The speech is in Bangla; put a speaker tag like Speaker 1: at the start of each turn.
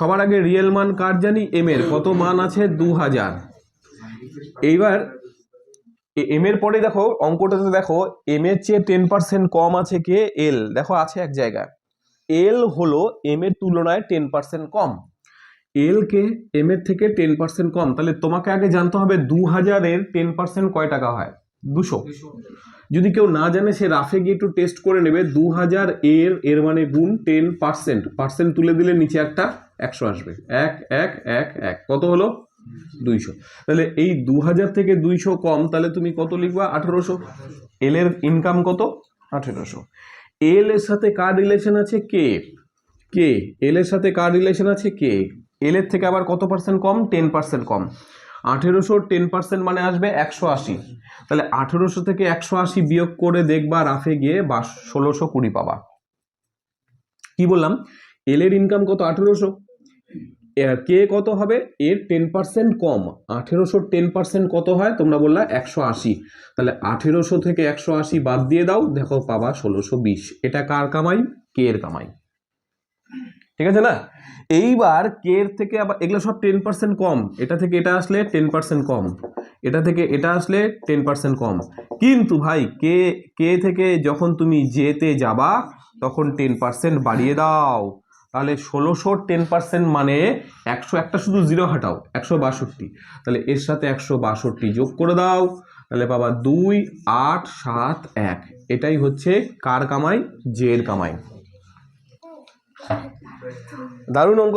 Speaker 1: সবার আগে রিয়েল মান কার জানি? এম এর। কত মান আছে? দু হাজার এইবার এম এর পরে দেখো অঙ্কটাতে দেখো এম এর চেয়ে টেন পার্সেন্ট কম আছে কে? এল দেখো, আছে এক জায়গায়। এল হলো এম এর তুলনায় টেন পার্সেন্ট কম। এল কে এম এর থেকে টেন পার্সেন্ট কম। তাহলে তোমাকে আগে জানতে হবে দু হাজারের টেন পার্সেন্ট কয় টাকা হয়? দুশো। যদি কেউ না জানে, সে রাফে গিয়ে একটু টেস্ট করে নেবে। দু হাজার এর এর মানে গুণ টেন পার্সেন্ট পার্সেন্ট তুলে দিলে নিচে একটা একশো আসবে। এক এক এক এক। কত হলো? দুইশো। তাহলে এই দু হাজার থেকে দুইশো কম, তাহলে তুমি কত লিখবা? আঠেরোশো। এল এর ইনকাম কত? আঠেরোশো। এল এর সাথে কার রিলেশন আছে কে কে এল এর সাথে কার রিলেশন আছে কে এল এর থেকে আবার কত পার্সেন্ট কম? টেন পার্সেন্ট কম। আঠেরোশো টেন পার্সেন্ট মানে আসবে একশো আশি। তাহলে আঠেরোশো থেকে একশো আশি বিয়োগ করে দেখবা রাফে গিয়ে বা ষোলোশো কুড়ি পাবা। কি বললাম? এল এর ইনকাম কত? আঠেরোশো। কে কত হবে? এর টেন পার্সেন্ট কম। আঠেরোশো টেন পার্সেন্ট কত হয়? তোমরা বললা একশো আশি। তাহলে আঠেরোশো থেকে একশো আশি বাদ দিয়ে দাও। দেখো পাবা ষোলোশো বিশ। এটা কার কামাই? কে এর কামাই। ঠিক আছে না? এইবার কে এর থেকে আবার, এগুলো সব টেন পার্সেন্ট কম। এটা থেকে এটা আসলে টেন পার্সেন্ট কম। এটা থেকে এটা আসলে টেন পার্সেন্ট কম। কিন্তু ভাই, কে কে থেকে যখন তুমি যেতে যাবা, তখন টেন পার্সেন্ট বাড়িয়ে দাও। তাহলে ষোলোশো টেন পার্সেন্ট মানে একশো একটা শুধু জিরো হাটাও, একশো বাষট্টি। তাহলে এর সাথে একশো বাষট্টি যোগ করে দাও, তাহলে বাবা দুই, আট, সাত, এক। এটাই হচ্ছে কার কামাই? জের কামাই। দারুণ অঙ্ক।